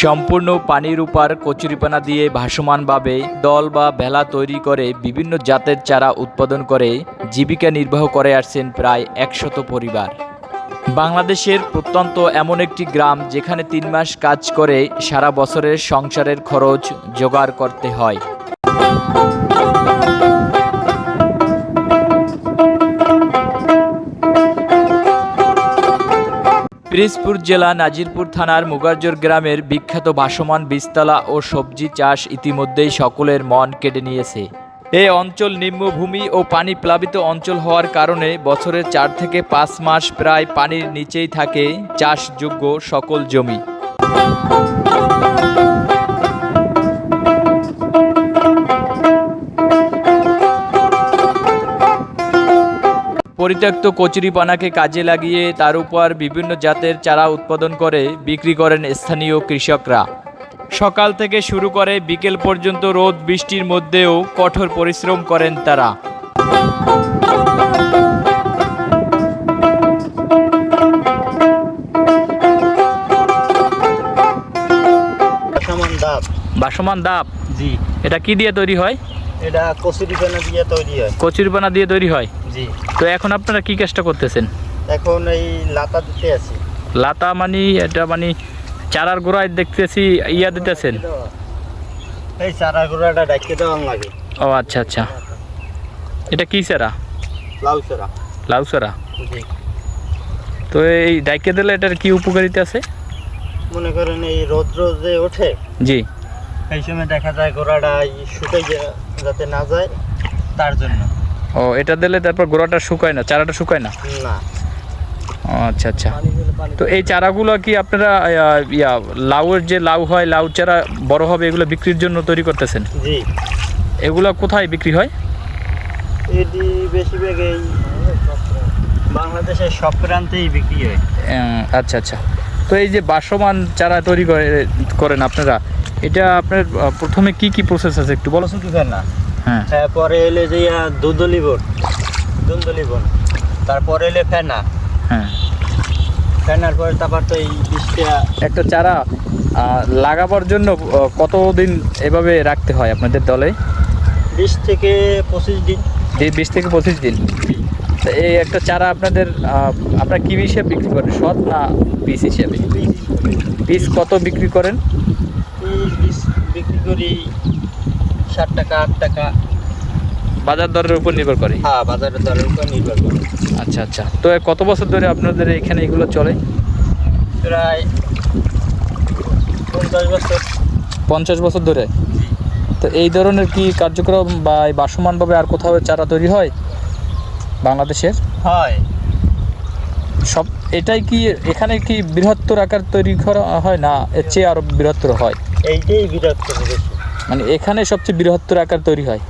সম্পূর্ণ পানির উপর কচুরিপানা দিয়ে ভাসমানভাবে দল বা ভেলা তৈরি করে বিভিন্ন জাতের চারা উৎপাদন করে জীবিকা নির্বাহ করে আসছেন প্রায় একশত পরিবার। বাংলাদেশের প্রত্যন্ত এমন একটি গ্রাম যেখানে তিন মাস কাজ করে সারা বছরের সংসারের খরচ জোগাড় করতে হয়। পিরিজপুর জেলা নাজিরপুর থানার মুগারজোর গ্রামের বিখ্যাত ভাসমান বিস্তলা ও সবজি চাষ ইতিমধ্যেই সকলের মন কেটে নিয়েছে। এ অঞ্চল নিম্নভূমি ও পানি প্লাবিত অঞ্চল হওয়ার কারণে বছরের চার থেকে পাঁচ মাস প্রায় পানির নিচেই থাকে চাষযোগ্য সকল জমি। পরিত্যক্ত কচুরিপানাকে কাজে লাগিয়ে তার উপর বিভিন্ন জাতের চারা উৎপাদন করে বিক্রি করেন স্থানীয় কৃষকরা। সকাল থেকে শুরু করে বিকেল পর্যন্ত রোদ বৃষ্টির মধ্যেও কঠোর পরিশ্রম করেন তারা। বাসমান দাপ জি। এটা কি দিয়ে তৈরি হয়? এটা কচুরি পানা দিয়ে তৈরি হয়। কচুরিপানা দিয়ে তৈরি হয়? জি। তো এখন আপনারা কি কাজটা করতেছেন? এখন এই লাতা দিতে আছি। লাতা মানে এটা মানে চারার গোড়ায় দেখতেছি ইয়া দিতেছেন? এই চারা গোড়াটা ডাইকে দেওয়া লাগে। ও আচ্ছা আচ্ছা। এটা কি চারা? লাউ চারা। লাউ চারা? তো এই ডাইকে দিলে এটার কি উপকারিতা আছে? মনে করেন এই রৌদ্র যে ওঠে জি। এই সময় দেখা যায় গোড়াটা এই শুকাই যা- যাতে না যায় তার জন্য। ও এটা দিলে তারপর গোড়াটা শুকায় না চারাটা শুকায় না? না। আচ্ছা আচ্ছা। তো এই চারাগুলো কি আপনারা ইয়া লাউয়ের যে লাউ হয় লাউ চারা বড় হবে এগুলো বিক্রির জন্য তৈরি করতেছেন? জি। এগুলো কোথায় বিক্রি হয়? এটি বেশিরভাগ এই বাংলাদেশের সব প্রান্তেই বিক্রি হয়। আচ্ছা আচ্ছা। তো এই যে বাসমান চারা তৈরি করে করেন আপনারা এটা আপনার প্রথমে কি কি প্রসেস আছে একটু বলো ফেনা হ্যাঁ। তারপরে এলে যে দুদলি বোন দুন্দলি বোন। তারপরে এলে ফেনা। হ্যাঁ। ফেনার পরে তারপর তো এই বৃষ্টিটা একটা চারা লাগাবার জন্য কতদিন এভাবে রাখতে হয় আপনাদের দলে? বিশ থেকে পঁচিশ দিন। এই বিশ থেকে পঁচিশ দিন। তো এই একটা চারা আপনাদের আপনারা কি হিসেবে বিক্রি করেন? সৎ না পিস হিসেবে? পিস কত বিক্রি করেন? বিক্রি করি ষাট টাকা আট টাকা। বাজার দরের উপর নির্ভর করে। হ্যাঁ বাজারের দরের উপর নির্ভর করে। আচ্ছা আচ্ছা। তো কত বছর ধরে আপনাদের এখানে এগুলো চলে? প্রায় পঞ্চাশ বছর। পঞ্চাশ বছর ধরে? তো এই ধরনের কি কার্যক্রম বা বাসমানভাবে আর কোথাও চারা তৈরি হয়? বাংলাদেশের? হয়। সব এটাই কি এখানে কি বৃহত্তর আকার তৈরি করা হয় না? এর চেয়ে আরও বৃহত্তর হয়? এইটাই বৃহত্তর মানে এখানে সবচেয়ে বৃহত্তর আকার তৈরি হয়।